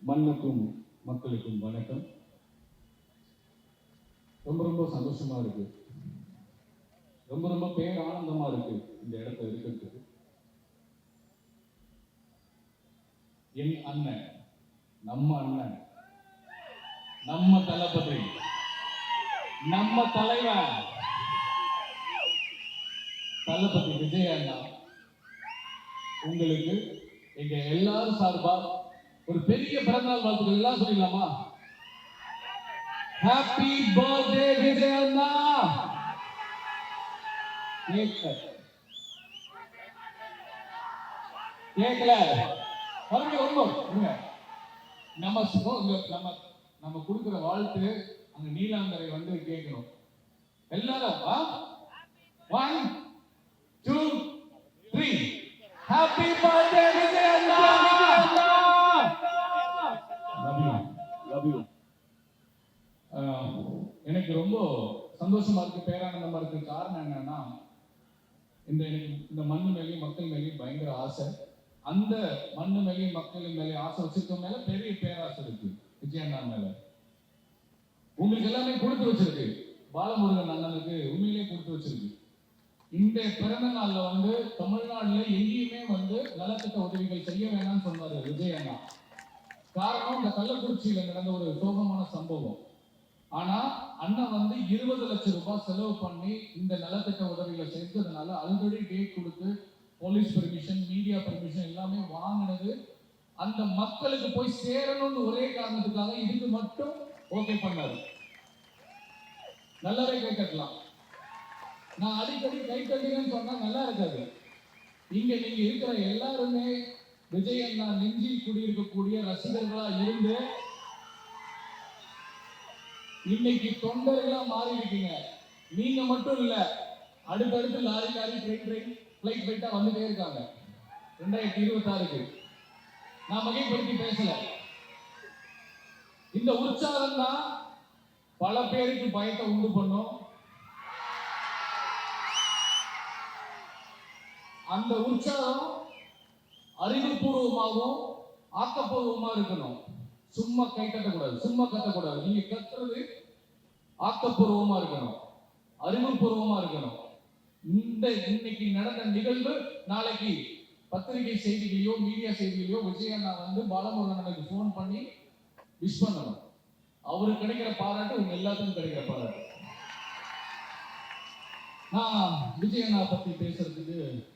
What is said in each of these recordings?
மண்ணுக்கும் மக்களுக்கும் வணக்கம். ரொம்ப ரொம்ப சந்தோஷமா இருக்கு. ரொம்ப ரொம்ப பேர் ஆனந்தமா இருக்கு இந்த இடத்துல இருக்கிறதுக்கு. என் அண்ணன் நம்ம அண்ணன் நம்ம தளபதி நம்ம தலைவன் தளபதி விஜய் அண்ணா உங்களுக்கு எங்க எல்லாரும் சார்பா ஒரு பெரிய பிறந்தநாள் வாழ்த்துக்கள். எல்லாம் சொல்லிடலாமா? ஹாப்பி பர்த்டே விஜய் அண்ணா கேட்கல. கேட்கல. பாருங்க ரொம்ப நம்ம நம்ம நம்ம கொடுக்குற வாழ்த்து அந்த நீலாங்கரை வந்து கேட்கணும். எல்லாரும் one two three happy birthday Vijay Anna love you எனக்கு ரொம்ப சந்தோஷமா இருக்கு பேரானந்தமா இருக்கு காரணம் என்னன்னா இந்த இந்த மண்ணு மேலேயும் மக்கள் மேலேயும் பயங்கர ஆசை. அந்த மண்ணு மேலேயும் மக்கள் மேலே ஆசை வச்சிருக்க மேல பெரிய பேராசை இருக்கு விஜய் அண்ணா மேல. உங்களுக்கு எல்லாமே கொடுத்து வச்சிருக்கு. பாலமுருகன் அண்ணனுக்கு உண்மையிலேயே கொடுத்து வச்சிருக்கு. இந்த பிறந்த நாள்ல வந்து தமிழ்நாடுல எங்கேயுமே வந்து நலத்திட்ட உதவிகள் செய்ய வேணாம்னு சொன்னாரு விஜய் அண்ணா. காரணம் இந்த கள்ளக்குறிச்சியில நடந்த ஒரு சோகமான சம்பவம். ஆனா அண்ணன் வந்து இருபது லட்சம் ரூபாய் செலவு பண்ணி இந்த நலத்திட்ட உதவிகளை செஞ்சதுனால ஆல்ரெடி டேட் கொடுத்து போலீஸ் பெர்மிஷன் மீடியா பெர்மிஷன் எல்லாமே வாங்கினது. அந்த மக்களுக்கு போய் சேரணும்னு ஒரே காரணத்துக்காக இதுக்கு மட்டும் ஓகே பண்ணாரு. நல்லாவே கை கட்டலாம் நான் அடிக்கடி கை தட்டுங்கன்னு சொன்னா நல்லா இருக்காது. இங்க நீங்க இருக்கிற எல்லாருமே விஜய் அண்ணா நெஞ்சில் குடியிருக்கக்கூடிய ரசிகர்களா இருந்து இன்னைக்கு தொண்டர்களா மாறி இருக்கீங்க நீங்க மட்டும் இல்ல அடுத்தடுத்து lorry lorry train train flight ஃபிளைட்டா வந்துட்டே இருக்காங்க. ரெண்டாயிரத்தி இருபத்தாறுக்கு. நான் வகைப்படுத்தி பேசல. இந்த உற்சாகம் தான் பல பேருக்கு பயத்தை உண்டு பண்ணும். அந்த உற்சாகம் அறிவுபூர்வமாகவும் ஆக்கப்பூர்வமா இருக்கணும். சும்மா கை கட்டக்கூடாது சும்மா கத்தக்கூடாது நீங்க கத்துறது ஆக்கப்பூர்வமா இருக்கணும். அறிவுபூர்வமா இருக்கணும். இந்த இன்னைக்கு நடந்த நிகழ்வு நாளைக்கு பத்திரிகை செய்திகளையோ மீடியா செய்திகளையோ விஜயண்ணா வந்து பாலமுருகனுக்கு ஃபோன் பண்ணி விஷ் பண்ணணும். அவருக்கு கிடைக்கிற பாராட்டு உங்க எல்லாத்துக்கும் கிடைக்கிற பாராட்டு. நான் விஜயண்ணா பத்தி பேசுறதுக்கு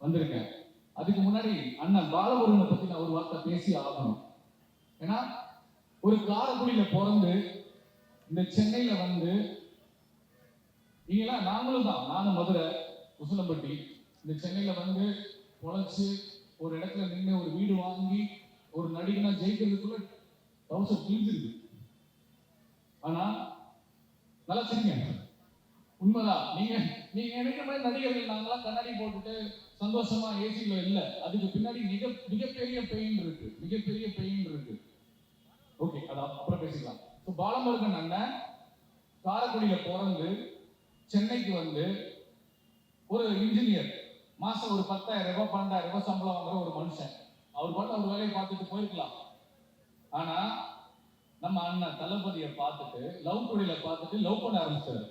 வந்திருக்கேன். அதுக்கு முன்னாடி அண்ணன் பாலமுருகனை பத்தி நான் ஒரு வார்த்தை பேசி ஆகணும். ஏன்னா ஒரு காரக்குடியில பிறந்து இந்த சென்னையில வந்து நீங்களாம் நாங்களும் தான். நானும் மதுரை உசிலம்பட்டி. இந்த சென்னையில வந்து பொழைச்சு ஒரு இடத்துல நின்று ஒரு வீடு வாங்கி ஒரு நடிகனா ஜெயிக்கிறதுக்குள்ள தௌசண்ட் கிழிஞ்சிருக்கு ஆனா நல்லா சரிங்க. உண்மைதான். நீங்க நீங்க நினைக்கிற மாதிரி நடிகர்கள் நாங்களாம் கண்ணாடி போட்டுட்டு சந்தோஷமா ஏசில இல்ல. அதுக்கு பின்னாடி மிக மிகப்பெரிய பெயின் இருக்கு. மிகப்பெரிய பெயின் இருக்கு. ஓகே அது அப்புறம் பேசிக்கலாம். ஸோ பாலமுருகன் அண்ணன் காரக்குடியில பிறந்து சென்னைக்கு வந்து ஒரு இன்ஜினியர் மாசம் ஒரு பத்தாயிரம் ரூபாய் பன்னெண்டாயிரம் ரூபாய் சம்பளம் வாங்குற ஒரு மனுஷன். அவர் பாட்டு அவர் வேலையை பார்த்துட்டு போயிருக்கலாம். ஆனா நம்ம அண்ணன் தளபதியை பார்த்துட்டு லவ் குடியில பார்த்துட்டு லவ் பண்ண ஆரம்பிச்சாரு.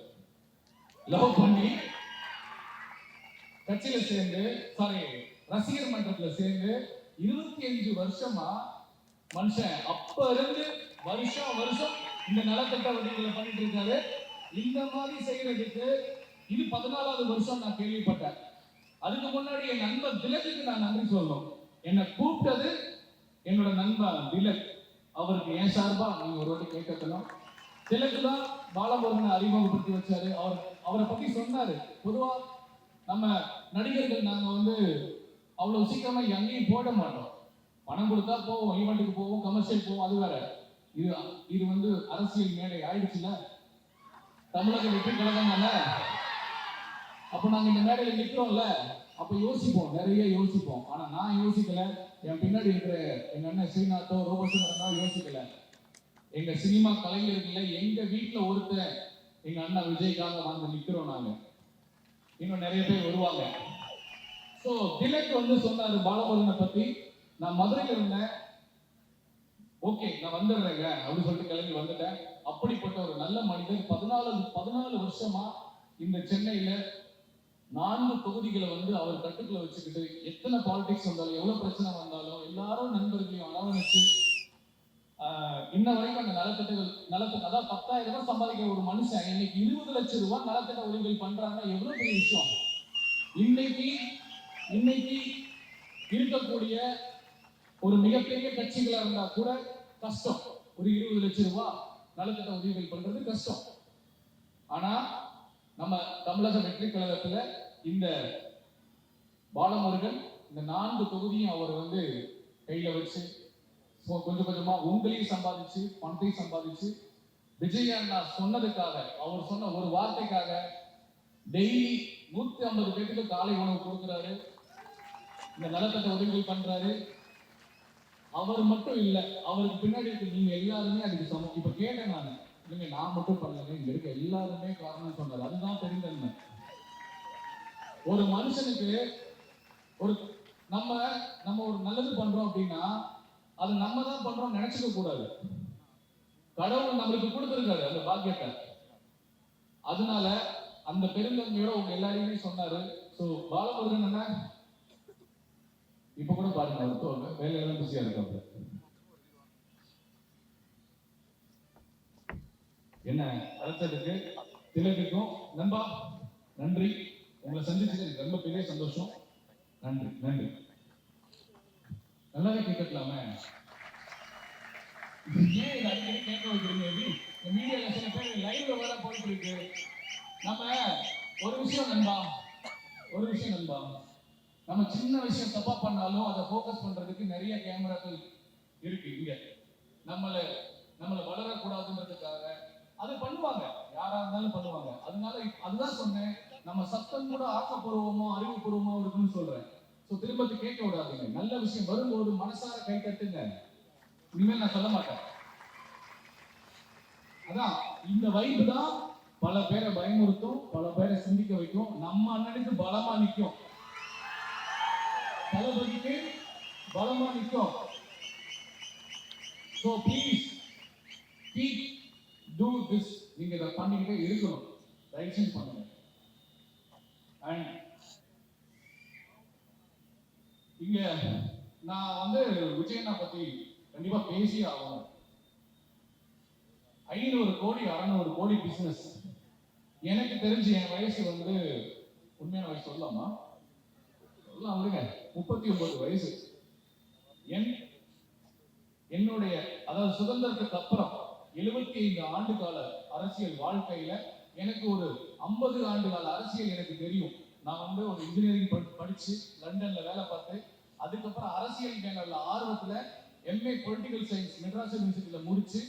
லவ் பண்ணி கட்சியில சேர்ந்து சாரி ரசிகர் மன்றத்துல சேர்ந்து இருபத்தி அஞ்சு வருஷமா மனுஷன் அப்ப இருந்து வருஷம் வருஷம் இந்த நலத்திட்ட உதவிகளை பண்ணிட்டு இருக்காரு. இந்த மாதிரி செய்யறதுக்கு இது பதினாலாவது வருஷம் நான் கேள்விப்பட்டேன். அதுக்கு முன்னாடி என் நண்பர் திலக்குக்கு நான் நன்றி சொல்லணும். என்னை கூப்பிட்டது என்னோட நண்பர் திலக். அவருக்கு என் சார்பா நீங்க ஒரு வாட்டி கேட்கணும் திலக்கு தான் பாலமுருகனை அறிமுகப்படுத்தி வச்சாரு. அவர் அவரை பத்தி சொன்னாரு. பொதுவா நம்ம நடிகர்கள் நாங்கள் வந்து அவ்வளோ சீக்கிரமாக எங்கேயும் போட மாட்டோம். பணம் கொடுத்தா போவோம் ஈவெண்ட்டுக்கு போவோம் கமர்ஷியல் போவோம் அது வேற. இது இது வந்து அரசியல் மேடை ஆயிடுச்சுல? தமிழக வெற்றி கழகம் அப்போ நாங்கள் இந்த மேடையில் நிற்கிறோம்ல அப்போ யோசிப்போம் நிறைய யோசிப்போம். ஆனால் நான் யோசிக்கல. என் பின்னாடி இருக்கிற எங்கள் அண்ணன் ஸ்ரீநாத்தோ ரோபோசங்கரனோ யோசிக்கல. எங்கள் சினிமா கலைஞர்கள்ல எங்கள் வீட்டில் ஒருத்தர் எங்கள் அண்ணா விஜய்க்காக வந்து நிற்கிறோம் நாங்கள் இன்னும் நிறைய பேர் வருவாங்க. ஸோ திலக் வந்து சொன்னாரு பாலமுருகனை பத்தி நான் மதுரையில் இருந்தேன். ஓகே நான் வந்துடுறேங்க அப்படின்னு சொல்லிட்டு கிளம்பி வந்துட்டேன். அப்படிப்பட்ட ஒரு நல்ல மனிதர் பதினாலு பதினாலு வருஷமா இந்த சென்னையில நான்கு தொகுதிகளை வந்து அவர் கட்டுக்குள்ள வச்சுக்கிட்டு எத்தனை பாலிடிக்ஸ் வந்தாலும் எவ்வளவு பிரச்சனை வந்தாலும் எல்லாரும் நண்பர்களையும் அரவணைச்சு இன்ன வரைக்கும் அந்த நலத்திட்டங்கள் நலத்திட்ட அதாவது பத்தாயிரம் ரூபாய் சம்பாதிக்கிற ஒரு மனுஷன் இன்னைக்கு இருபது லட்சம் ரூபாய் நலத்திட்ட உதவிகள் பண்றாங்கன்னா எவ்வளவு பெரிய விஷயம்? இன்னைக்கு இன்னைக்கு இருக்கக்கூடிய ஒரு மிகப்பெரிய கட்சிகளா இருந்தா கூட கஷ்டம். ஒரு இருபது லட்சம் ரூபாய் நலத்திட்ட உதவிகள் பண்றது கஷ்டம். ஆனா நம்ம தமிழக வெற்றி கழகத்துல இந்த பாலமுருகன் இந்த நான்கு தொகுதியும் அவர் வந்து கையில வச்சு கொஞ்சம் கொஞ்சமா உங்களையும் சம்பாதிச்சு பணத்தையும் சம்பாதிச்சு விஜய் அண்ணா சொன்னதுக்காக அவர் சொன்ன ஒரு வார்த்தைக்காக டெய்லி நூத்தி ஐம்பது பேருக்கு காலை உணவு கொடுக்குறாரு. இந்த நலத்திட்ட உதவிகள் பண்றாரு. அவர் மட்டும் இல்ல அவருக்கு பின்னாடி இருக்க நீங்க எல்லாருமே அதுக்கு சமம். இப்ப கேட்டேன் நான். இல்லைங்க நான் மட்டும் பண்ணல இங்க இருக்க எல்லாருமே காரணம் சொன்னார். அதுதான் பெருந்தன்மை ஒரு மனுஷனுக்கு ஒரு நம்ம நம்ம ஒரு நல்லது பண்றோம் அப்படின்னா அது நம்ம தான் பண்றோம் நினைச்சுக்க கூடாது. கடவுள் நம்மளுக்கு கொடுத்துருக்காரு அந்த பாக்கியத்தை. அதனால அந்த பெருந்தன்மையோட உங்க எல்லாரையுமே சொன்னாரு. சோ பாலமுருகன் என்ன இப்ப கூட பாருங்க மருத்துவங்க வேலையெல்லாம் பிஸியா இருக்காப்ல. என்ன அழைச்சதுக்கு திலகுக்கும் நண்பா நன்றி. உங்களை சந்திச்சது எனக்கு ரொம்ப பெரிய சந்தோஷம். நன்றி நன்றி. நல்லாவே கேட்கலாமே ஏன் இதை அடிக்கடி கேட்க வைக்கிறீங்க? எப்படி? இந்த மீடியால சில பேர் லைவ்ல வேற போயிட்டு இருக்கு. நம்ம ஒரு விஷயம் நண்பா ஒரு விஷயம் நண்பா. நம்ம சின்ன விஷயம் தப்பா பண்ணாலும் அதை ஃபோக்கஸ் பண்றதுக்கு நிறைய கேமராக்கள் இருக்கு இங்க. நம்மள நம்மள வளரக்கூடாதுன்றதுக்காக அது பண்ணுவாங்க. யாரா இருந்தாலும் பண்ணுவாங்க. அதனால அதுதான் சொன்னேன். நம்ம சத்தம் கூட ஆக்கப்பூர்வமோ அறிவுபூர்வமோ இருக்குன்னு சொல்றேன். திரும்ப கேட்க விடாதீங்க. நல்ல விஷயம் வரும்போது மனசார கை தட்டுங்க. இனிமேல் நான் சொல்ல மாட்டேன். அதான் இந்த வைப்பு தான் பல பேரை பயமுறுத்தும் பல பேரை சிந்திக்க வைக்கும். நம்ம அண்ணனுக்கு பலமா நிற்கும் தளபதிக்கு பலமா நிற்கும் so please keep do this நீங்க இதை பண்ணிக்கிட்டே இருக்கணும். தயவு செஞ்சு பண்ணுங்க. அண்ட் இங்க நான் வந்து விஜயண்ணா பத்தி கண்டிப்பா பேசி ஆகணும். ஐநூறு கோடி அறநூறு கோடி பிசினஸ் எனக்கு தெரிஞ்சு என் வயசு வந்து உண்மையான வயசு சொல்லலாமா? சொல்லலாம் விடுங்க. முப்பத்தி ஒன்பது வயசு. என் என்னுடைய அதாவது சுதந்திரத்துக்கு அப்புறம் எழுபத்தி ஐந்து ஆண்டு கால அரசியல் வாழ்க்கையில எனக்கு ஒரு ஐம்பது ஆண்டு கால அரசியல் எனக்கு தெரியும். நான் வந்து ஒரு இன்ஜினியரிங் படிச்சு லண்டன்ல வேலை பார்த்து அரசியல் மேல உள்ள ஆர்வத்துல எம்ஏ பொலிட்டிக்கல் சயின்ஸ் மெட்ராஸ் யூனிவர்சிட்டியில முடிச்சு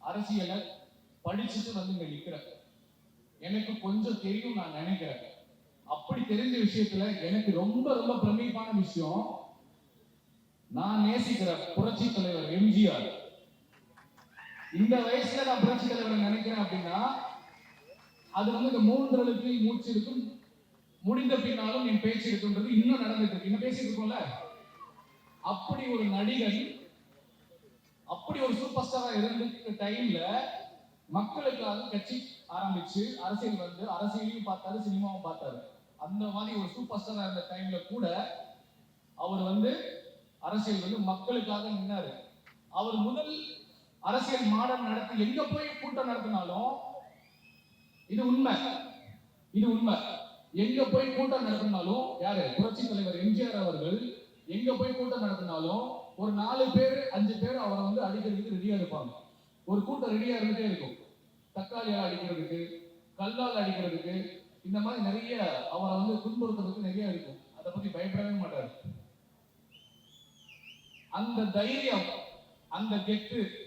அரசியலை படிச்சுட்டு வந்து இங்க நிக்கிறேன். எனக்கு கொஞ்சம் தெரியும் நான் நினைக்கிறேன். அப்படி தெரிஞ்ச விஷயத்துல எனக்கு ரொம்ப ரொம்ப பிரமிப்பான விஷயம் நான் நேசிக்கிற புரட்சி தலைவர் எம்ஜிஆர் இந்த வயசுல நான் புரட்சி தலைவரை நினைக்கிறேன் அப்படின்னா அது வந்து இந்த மூன்றலுக்கு மூச்சு இருக்கும் முடிந்த பின்னாலும் என் பேச்சு இருக்குன்றது இன்னும் நடந்துட்டு இருக்கு. இன்னும் பேசிட்டு இருக்கோம்ல? அப்படி ஒரு நடிகன் அப்படி ஒரு சூப்பர் ஸ்டாரா இருந்த டைம்ல மக்களுக்காக கட்சி ஆரம்பிச்சு அரசியல் வந்து அரசியலையும் பார்த்தாரு சினிமாவும் பார்த்தாரு. அந்த மாதிரி ஒரு சூப்பர் ஸ்டாரா இருந்த டைம்ல கூட அவர் வந்து அரசியல் வந்து மக்களுக்காக நின்னாரு. அவர் முதல் அரசியல் மாடல் நடத்தி எங்க போய் கூட்டம் நடத்தினாலும் இது உண்மை. இது உண்மை. எங்க போய் கூட்டம் நடத்தினாலும் யாரு? புரட்சி தலைவர் எம்ஜிஆர் அவர்கள் எங்க போய் கூட்டம் நடத்தினாலும் ஒரு நாலு பேர் அஞ்சு பேர் அவரை வந்து அடிக்கிறதுக்கு ரெடியா இருப்பாங்க. ஒரு கூட்டம் ரெடியா இருந்துட்டே இருக்கும். தக்காளியால் அடிக்கிறதுக்கு கல்லால் அடிக்கிறதுக்கு இந்த மாதிரி நிறைய அவரை வந்து துன்புறுத்துறதுக்கு நிறைய இருக்கும். அதை பத்தி பயப்படவே மாட்டாரு. அந்த தைரியம் அந்த கெட்டு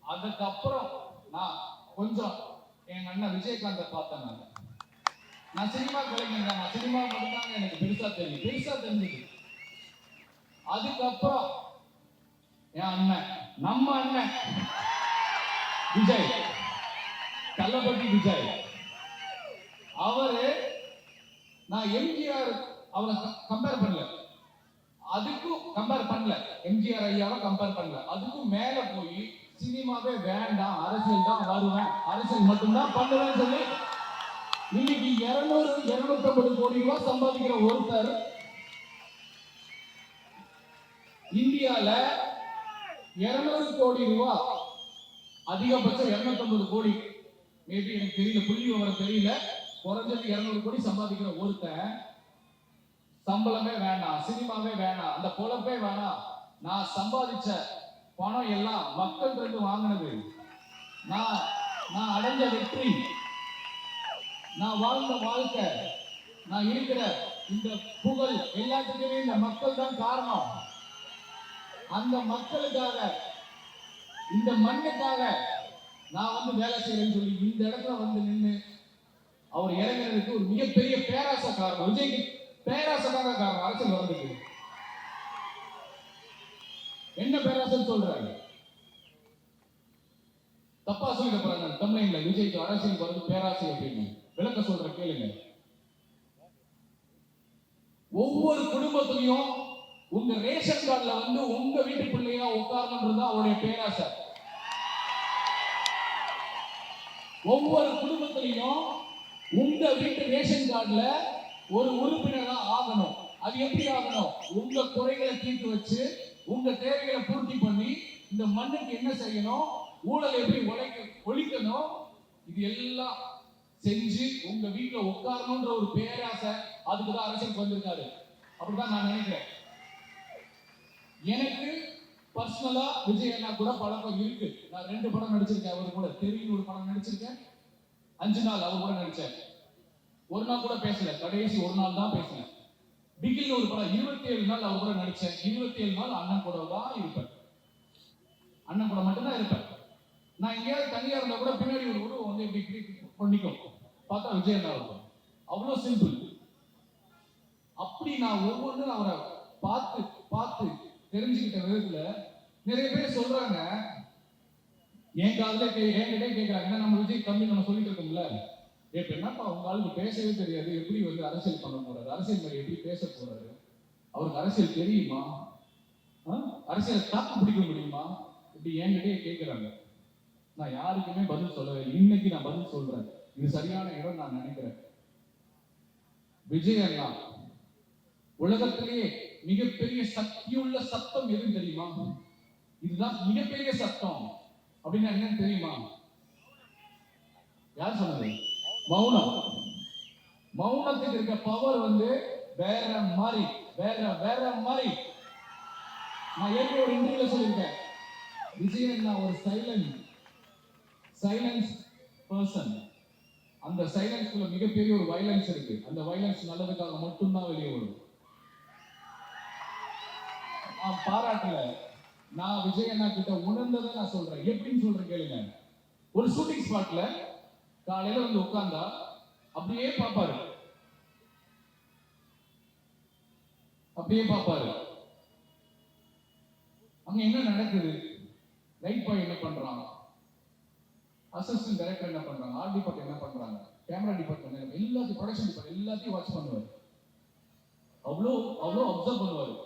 அதுக்கப்புறம் நான் கொஞ்சம் எங்க அண்ணன் விஜயகாந்த பார்த்தேன் நான். நான் சினிமா கலைஞர் நான் சினிமா மட்டும்தாங்க எனக்கு பெருசா தெரியும். பெருசா தெரிஞ்சது. அதுக்கப்புறம் என் அண்ணன் நம்ம அண்ணன். விஜய். கள்ளப்பட்டி விஜய். அவரு நான் எம்ஜிஆர் அவரை கம்பேர் பண்ணல. அதுக்கும் கம்பேர் பண்ணல. எம்ஜிஆர் ஐயாவை கம்பேர் பண்ணல. அதுக்கும் மேல போய் சினிமாவே வேண்டாம் அரசியல் தான் வருவேன். அரசியல் மட்டும்தான் பண்ணுவேன்னு சொல்லி இன்னைக்கு இருநூறு இருநூத்தி ஐம்பது கோடி ரூபாய் சம்பாதிக்கிற ஒருத்தர் இந்தியால இருநூறு கோடி ரூபா அதிகபட்சம் இருநூத்தி கோடி. மேபி எனக்கு தெரியல புள்ளி விவரம் தெரியல. குறைஞ்சது இருநூறு கோடி சம்பாதிக்கிற ஒருத்தன் சம்பளமே வேணாம் சினிமாவே வேணாம் அந்த பொழப்பே வேணாம் நான் சம்பாதிச்ச பணம் எல்லாம் மக்கள் இருந்து வாங்கினது. நான் நான் அடைஞ்ச வெற்றி. நான் வாழ்ந்த வாழ்க்கை. நான் இருக்கிற இந்த புகழ் எல்லாத்துக்குமே இந்த மக்கள் தான் காரணம். அந்த மக்களுக்காக இந்த மண்ணுக்காக நான் வந்து வேலை செய்யறேன்னு சொல்லி இந்த இடத்துல வந்து நின்று அவர் இறங்குறதுக்கு ஒரு மிகப்பெரிய பேராசை காரணம் விஜய்க்கு பேராசைக்காக காரணம் அரசியல் வர்றதுக்கு என்ன பேராசைன்னு சொல்றாரு? தப்பா சொல்லிட போறாங்க தமிழ்ல விஜய்க்கு அரசியல் வர்றது பேராசை அப்படின்னு. விளக்க சொல்ற கேளுங்க. ஒவ்வொரு குடும்பத்திலையும் உங்க ரேஷன் கார்டுல வந்து உங்க வீட்டு பிள்ளையா உட்காரணுன்றது தான் அவருடைய பேராசை. ஒவ்வொரு குடும்பத்திலையும் உங்க வீட்டு ரேஷன் கார்டுல ஒரு உறுப்பினரா ஆகணும். அது எப்படி ஆகணும்? உங்க குறைகளை தீர்த்து வச்சு உங்க தேவைகளை பூர்த்தி பண்ணி இந்த மண்ணுக்கு என்ன செய்யணும்? ஊழல் எப்படி உழைக்க ஒழிக்கணும்? இது எல்லாம் செஞ்சு உங்க வீட்டுல உட்காரணும்ன்ற ஒரு பேராசை அதுக்கு தான் அரசியலுக்கு வந்திருக்காரு. அப்படிதான் நான் நினைக்கிறேன். எனக்கு பர்சனலா விஜய் அண்ணா கூட பழக்கம் இருக்கு. நான் ரெண்டு படம் நடிச்சிருக்கேன் அவர் கூட. தெரியும் ஒரு படம் நடிச்சிருக்கேன். அஞ்சு நாள் அவர் கூட நடிச்சேன் ஒரு நாள் கூட பேசல. கடைசி ஒரு நாள் தான் பேசினேன். பிகில் ஒரு படம் இருபத்தி ஏழு நாள் அவர் கூட நடிச்சேன். இருபத்தி ஏழு நாள் அண்ணன் கூட தான் இருப்பேன். அண்ணன் கூட மட்டும்தான் இருப்பேன். நான் எங்கேயாவது தனியா இருந்தா கூட பின்னாடி ஒரு கூட வந்து இப்படி இப்படி பண்ணிக்கும் பார்த்தா விஜய் அண்ணா இருக்கும் அவ்வளோ சிம்பிள் அப்படி நான் ஒவ்வொன்றும் அவரை பார்த்து பார்த்து தெரிஞ்சுக்கிட்ட விதத்துல நிறைய பேர் சொல்றாங்க. என் காதல கே கேட்கறாங்க நம்ம விஜய் தம்பி நம்ம சொல்லிட்டு இருக்கோம்ல. இப்ப என்னப்பா உங்க ஆளுக்கு பேசவே தெரியாது. எப்படி வந்து அரசியல் பண்ண போறாரு? அரசியல் மாதிரி எப்படி பேச போறாரு? அவருக்கு அரசியல் தெரியுமா? ஆ? அரசியல் தாக்கு பிடிக்க முடியுமா? இப்படி என்கிட்டயே கேட்கிறாங்க நான் யாருக்குமே பதில் சொல்லவே இன்னைக்கு நான் பதில் சொல்றேன். இது சரியான இடம் நான் நினைக்கிறேன். விஜய் அண்ணா உலகத்திலேயே மிகப்பெரிய சக்தியுள்ள சத்தம் எது தெரியுமா? இதுதான் மிகப்பெரிய சத்தம். அப்படின்னா என்னன்னு தெரியுமா? யார் சொன்னது? மௌனம். மௌனத்துக்கு இருக்க பவர் வந்து வேற மாதிரி வேற வேற மாதிரி. நான் ஏற்கனவே ஒரு இன்டர்வியூல சொல்லியிருக்கேன். விஜயன் நான் ஒரு சைலண்ட் சைலன்ஸ் பர்சன் அந்த சைலன்ஸ்குள்ள மிகப்பெரிய ஒரு வைலன்ஸ் இருக்கு. அந்த வைலன்ஸ் நல்லதுக்காக மட்டும்தான் வெளியே வரும் நான் பாராட்டல. நான் விஜய் அண்ணா கிட்ட உணர்ந்ததை நான் சொல்றேன். எப்படின்னு சொல்றேன் கேளுங்க. ஒரு ஷூட்டிங் ஸ்பாட்ல காலையில வந்து உட்கார்ந்தா அப்படியே பார்ப்பாரு. அப்படியே பார்ப்பாரு. அங்க என்ன நடக்குது? லைட் பாய் என்ன பண்றான் அசிஸ்டன்ட் டைரக்டர் என்ன பண்றாங்க? ஆர்ட் டிபார்ட்மெண்ட் என்ன பண்றாங்க? கேமரா டிபார்ட்மெண்ட் எல்லாத்தையும் ப்ரொடக்ஷன் டிபார்ட்மெண்ட் எல்லாத்தையும் வாட்ச் பண்ணுவார். அவ்வளோ அவ்வளோ அப்சர்வ் பண்ணுவார்.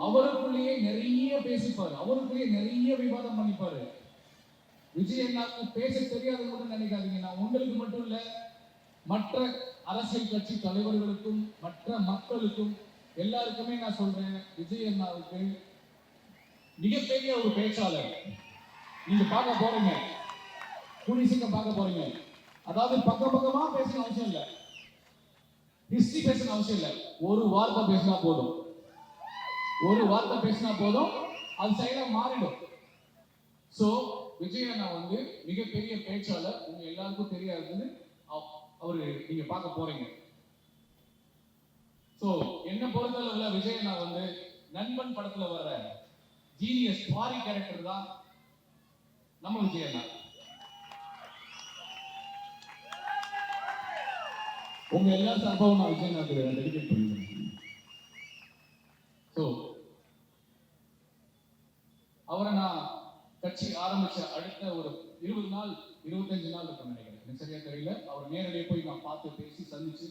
அவருக்குள்ளேயே நிறைய பேசிப்பாரு. அவருக்குள்ளேயே நிறைய விவாதம் பண்ணிப்பாரு. விஜய் அண்ணாவுக்கு பேச தெரியாது கூட நினைக்காதீங்க. நான் உங்களுக்கு மட்டும் இல்ல மற்ற அரசியல் கட்சி தலைவர்களுக்கும் மற்ற மக்களுக்கும் எல்லாருக்குமே நான் சொல்றேன் விஜய் அண்ணாவுக்கு மிகப்பெரிய ஒரு பேச்சாளர். நீங்க பார்க்க போறீங்க. குடிசிங்க பார்க்க போறீங்க. அதாவது பக்கம் பக்கமா பேசணும் அவசியம் இல்லை. ஹிஸ்டரி பேசணும் அவசியம் இல்லை. ஒரு வார்த்தை பேசினா போதும். ஒரு வார்த்தை பேசினா போதும் அது சைடா மாறிடும். சோ விஜய் அண்ணா வந்து மிகப்பெரிய பேச்சாளர். உங்க எல்லாருக்கும் தெரியாதுன்னு அவரு நீங்க பார்க்க போறீங்க. சோ என்ன பொறுத்தளவுல விஜய் அண்ணா வந்து நண்பன் படத்துல வர ஜீனியஸ் பாரி கேரக்டர் தான் நம்ம விஜய் அண்ணா. உங்க எல்லா சம்பவம் நான் விஜய் அண்ணாக்கு டெடிகேட் பண்ணுறேன் ஸோ அவரை நான் கட்சி ஆரம்பிச்ச அடுத்த ஒரு இருபது நாள் இருபத்தஞ்சு நாள் இருக்கும் நினைக்கிறேன் எனக்கு சரியா தெரியல. அவர் நேரடியாக போய் நான் பார்த்து பேசி சந்திச்சு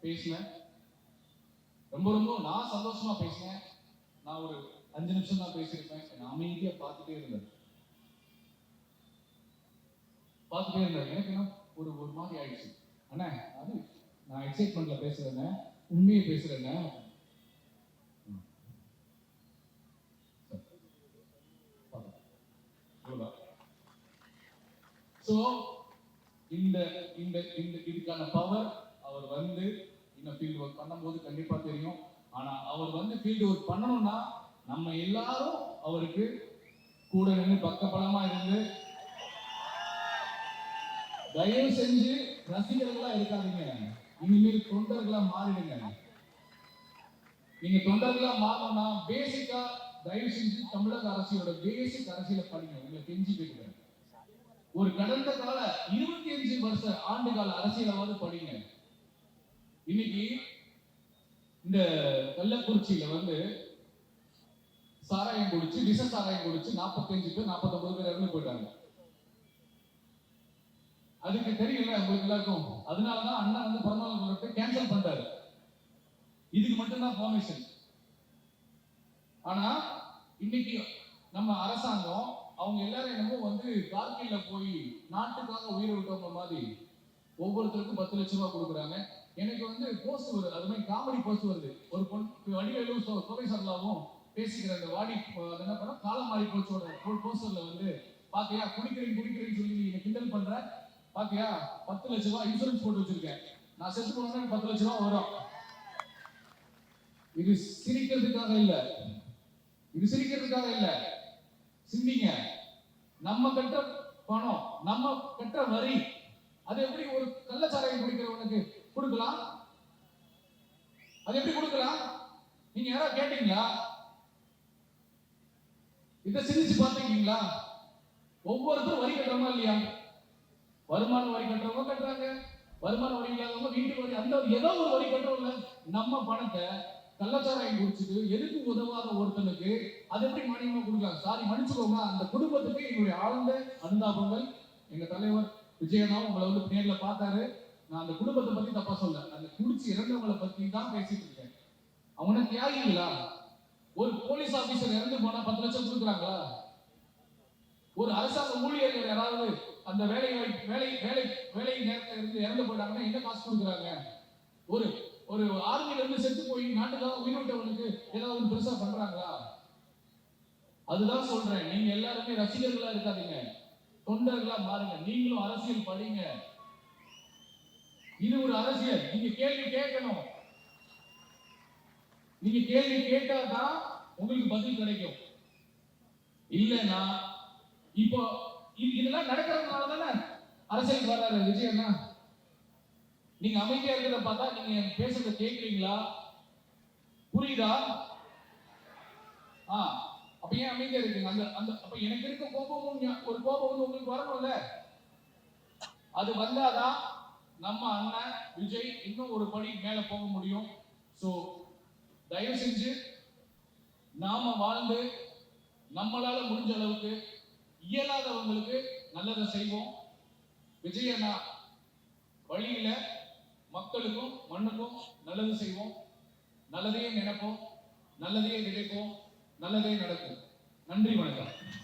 பேசினேன். ரொம்ப ரொம்ப நான் சந்தோஷமா பேசினேன். நான் ஒரு அஞ்சு நிமிஷம் தான் பேசியிருப்பேன். நான் அமைதியா பார்த்துட்டே இருந்தேன் பார்த்துட்டே இருந்தேன் எனக்கு என்ன ஒரு ஒரு மாதிரி ஆயிடுச்சு. அண்ணா அது நான் எக்ஸைட்மெண்ட்ல பேசுறேன்னு உண்மையை பேசுறேன்னு ஸோ இந்த இந்த இந்த இதுக்கான பவர் அவர் வந்து இன்னும் ஃபீல்டு ஒர்க் பண்ணும்போது கண்டிப்பா தெரியும். ஆனா அவர் வந்து ஃபீல்டு ஒர்க் பண்ணணும்னா நம்ம எல்லாரும் அவருக்கு கூட நின்று பக்கபலமா இருந்து தயவு செஞ்சு ரசிகர்களா இருக்காதீங்க. இனிமேல் தொண்டர்களா மாறிடுங்க. நீங்க தொண்டர்களா மாறணும்னா பேசிக்கா தயவு செஞ்சு தமிழக அரசியோட பேசிக் அரசியலை படிங்க. உங்களை தெரிஞ்சு கேட்கிறேன் ஒரு கடந்த கால இருபத்தி அஞ்சு வருஷ ஆண்டு கால அரசியலாவது படிங்க. இன்னைக்கு இந்த கள்ளக்குறிச்சியில வந்து சாராயம் குடிச்சு விஷ சாராயம் குடிச்சு 45 பேர் 49 பேர் இறந்து போயிட்டாங்க. அதுக்கு தெரியல உங்களுக்கு எல்லாருக்கும். அதனாலதான் அண்ணா வந்து பிறந்தநாள் கொண்டாடத்தை கேன்சல் பண்றாரு இதுக்கு மட்டும்தான் பர்மிஷன் ஆனா இன்னைக்கு நம்ம அரசாங்கம் அவங்க எல்லாரும் என்னமோ வந்து கார்கில்ல போய் நாட்டுக்காக உயிர் விட்டவங்க மாதிரி ஒவ்வொருத்தருக்கும் பத்து லட்சம் ரூபாய் கொடுக்குறாங்க. எனக்கு வந்து போஸ்ட் வருது. அது மாதிரி காமெடி போஸ்ட் வருது. ஒரு பொண்ணு வடிவேலும் துறை சரலாவும் பேசிக்கிற அந்த வாடி அது என்ன பண்ண காலம் மாறி போச்சோட போஸ்டர்ல வந்து பாத்தியா குடிக்கிறேன் குடிக்கிறேன்னு சொல்லி நீ கிண்டல் பண்ற? பாத்தியா பத்து லட்ச ரூபாய் இன்சூரன்ஸ் போட்டு வச்சிருக்கேன். நான் செத்து போனோம்னா பத்து லட்ச ரூபாய் வரும். இது சிரிக்கிறதுக்காக இல்ல. இது சிரிக்கிறதுக்காக இல்லை. சிந்திங்க. நம்ம கட்ட பணம் நம்ம கட்ட வரி அது எப்படி ஒரு கள்ளச்சாராயம் குடிக்கிறவனுக்கு கொடுக்கலாம்? அது எப்படி கொடுக்கலாம்? நீங்க யாராவது கேட்டீங்களா? இத சிந்திச்சு பார்த்துருக்கீங்களா? ஒவ்வொருத்தரும் வரி கட்டுறோமா இல்லையா? வருமான வரி கட்டுறவங்க கட்டுறாங்க. வருமான வரி இல்லாதவங்க வீட்டு வரி அந்த ஏதோ ஒரு வரி கட்டுறோம்ல. நம்ம பணத்தை கள்ளச்சாராயம் குடிச்சிட்டு எதுக்கு உதவாத ஒருத்தனுக்கு அது எப்படி மானியமா கொடுக்கலாம்? சாரி மன்னிச்சுக்கோங்க. அந்த குடும்பத்துக்கு எங்களுடைய ஆழ்ந்த அனுதாபங்கள். எங்க தலைவர் விஜயனா உங்களை வந்து நேர்ல பார்த்தாரு. நான் அந்த குடும்பத்தை பத்தி தப்பா சொல்ல அந்த குடிச்சு இறந்தவங்களை பத்தி தான் பேசிட்டு இருக்கேன். அவங்க தியாகிங்களா? ஒரு போலீஸ் ஆபீசர் இறந்து போனா பத்து லட்சம் கொடுக்குறாங்களா? ஒரு அரசாங்க ஊழியர்கள் யாராவது அந்த வேலை வாய்ப்பு வேலை வேலை வேலை நேரத்துல இருந்து இறந்து போயிட்டாங்கன்னா என்ன காசு கொடுக்குறாங்க? ஒரு ஒரு ஆர்மில இருந்து செத்து போய் நாட்டுக்காக உயிர் ஏதாவது பெருசா பண்றாங்களா? அதுதான் சொல்றேன். நீங்க எல்லாருமே ரசிகர்களா இருக்காதீங்க. தொண்டர்களா மாறுங்க. நீங்களும் அரசியல் படிங்க. இது ஒரு அரசியல். நீங்க கேள்வி கேட்கணும். நீங்க கேள்வி கேட்டாதான் உங்களுக்கு பதில் கிடைக்கும். இல்லைன்னா இப்போ இது- இதெல்லாம் நடக்கிறதுனால தானே அரசியல் வர்றாரு விஜயன்னா நீங்க அமைதியா இருக்கிறத பார்த்தா நீங்க பேசுறத கேக்குறீங்களா? புரியுதா? ஆ அப்ப ஏன் அமைதியா இருக்கீங்க? அந்த அந்த அப்ப எனக்கு இருக்க கோபமும் ஒரு கோபம் வந்து உங்களுக்கு வரணும்ல? அது வந்தாதான் நம்ம அண்ணன் விஜய் இன்னும் ஒரு படி மேல போக முடியும். சோ தயவு செஞ்சு நாம வாழ்ந்து நம்மளால முடிஞ்ச அளவுக்கு இயலாதவங்களுக்கு நல்லதை செய்வோம். விஜய் அண்ணா வழியில மக்களுக்கும் மண்ணுக்கும் நல்லது செய்வோம். நல்லதையே நினைப்போம் நல்லதையே நினைப்போம் நல்லதே நடக்கும். நன்றி வணக்கம்.